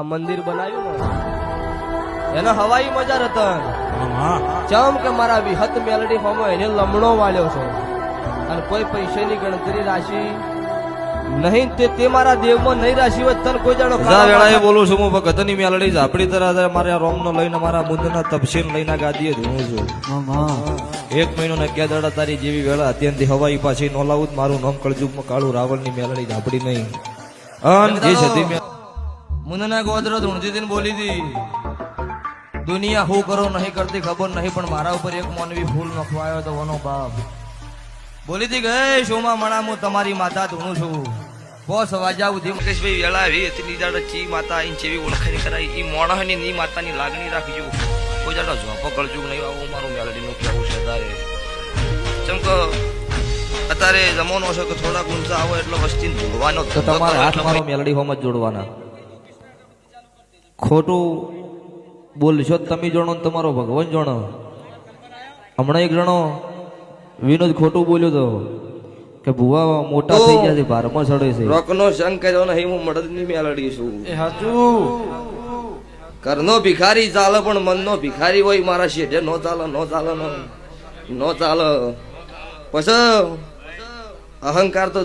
આ મંદિર બનાવ્યું ને. એનો હવાઈ મજા રતન. ચમ કે મારા વિહત મેલડી હોમો એને લમણો વાળ્યો છે. અને કોઈ પૈસાની ગણતરી રાશિ નહીં તે તે મારા દેવમાં નહીં રાશિ હોય તને કોઈ જાણો જા વેળાએ બોલું છું હું ભગતની મેલડી ઝાપડી તરા મારા રોમનો લઈને મારા મુદ્દના તપસીન લઈને ગાદીએ ધૂણું છું. એક મહિનો ને અગિયાર દાડા તારી જેવી વેળા અત્યંત હવાઈ પાછી નોલાવું મારું નામ કળજુગમાં કાળું રાવણની મેલડી ઝાપડી નહીં. અન જે સતી મે- મુંદના ગોદરો હતી બોલી હતી દુનિયા હું કરો નહીં કરતી ખબર નહીં પણ મારા ઉપર એક મોનવી ફૂલ નખવાયો તો વનો બાપ. બોલી હતી ગઈ શોમાં મણા હું તમારી માતા ધૂણું છું. બોસ વાજા ઉધી મુકેશભાઈ વેળા આવી હતી નીદાડ ચી માતા આઈ ચેવી ઓળખાણી કરાઈ. એ મોણહની ની માતાની લાગણી રાખજો. કોઈ જાડો ઝોપો કરજો નહીં આવું મારું મેલડીનું કહેવું છે તારે. ચમ કે અત્યારે જમાનો છે કે થોડા ઊંચા આવો એટલો વસ્તી ભૂલવાનો તો તમારે હાથ મારો મેલડી હોમ જ જોડવાના. ખોટું બોલશો તમે જણો ને તમારો ભગવાન જણો. હમણાં એક જણો વિનોદ ખોટું બોલ્યો તો કે ભુવા મોટા થઈ ગયા છે ભારમાં ચડે છે. રોકનો સંગ કર્યો નહીં હું મળદની મેલડી છું. એ હાચું. ઘરનો ભિખારી ચાલે પણ મનનો ભિખારી હોય મારા શેઠે નો ચાલે નો ચાલે નો નો ચાલે. પછી અહંકાર તો